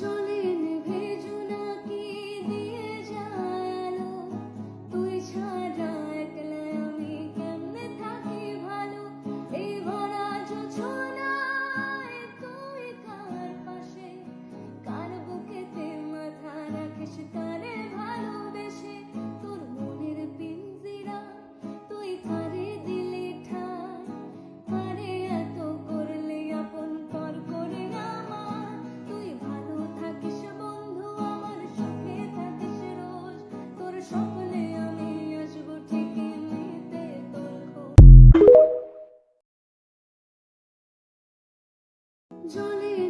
জলে জলে